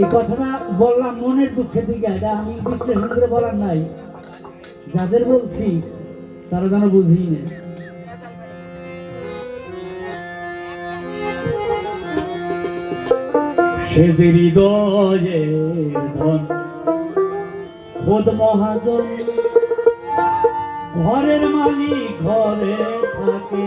এই কথাটা বললাম মনের দুঃখের থেকে এটা আমি বিশ্লেষণ করে বলার নাই। যাদের বলছি, তারা যেন বুঝি না সে হৃদয়ে ধন, খোদ মহাজন, ঘরের মালিক ঘরে থাকে।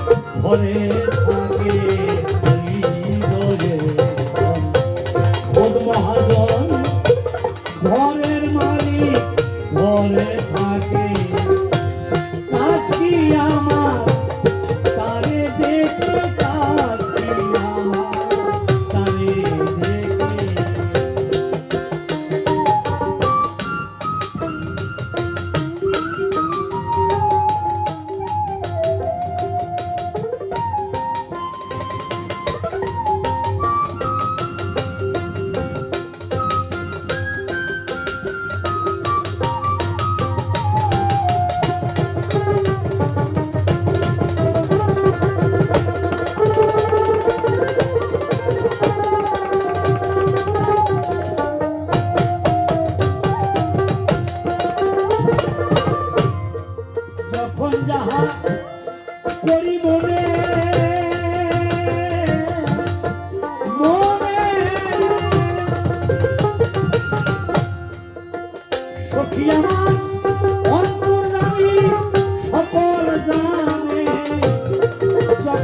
আমার তারে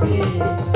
be.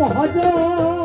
পহজ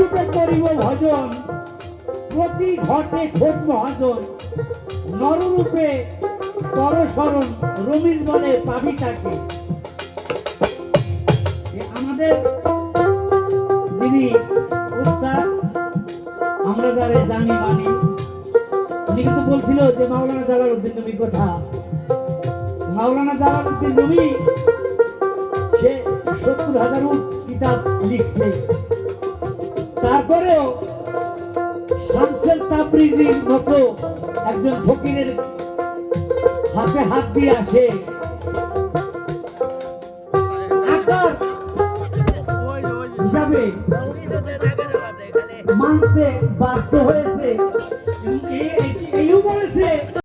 রূপে করিব ভজন, প্রতি ঘটে খোদ মহাজন নররূপে পরশরণ রমিজ বলে পাবি তাকে। আমাদের যিনি উস্তাদ আমরা যারা জানি, মানি, উনি কিন্তু বলছিল যে মাওলানা জালালউদ্দিন নবী কথা। মাওলানা জালালউদ্দিন নবী সে সত্তর হাজার কিতাব লিখছে। তারপরেও শামসেল তাবরিজির মতো একজন ফকিরের হাতে হাত দিয়ে আসে। মানতে বাধ্য হয়েছে। এই- এই- এইও বলেছে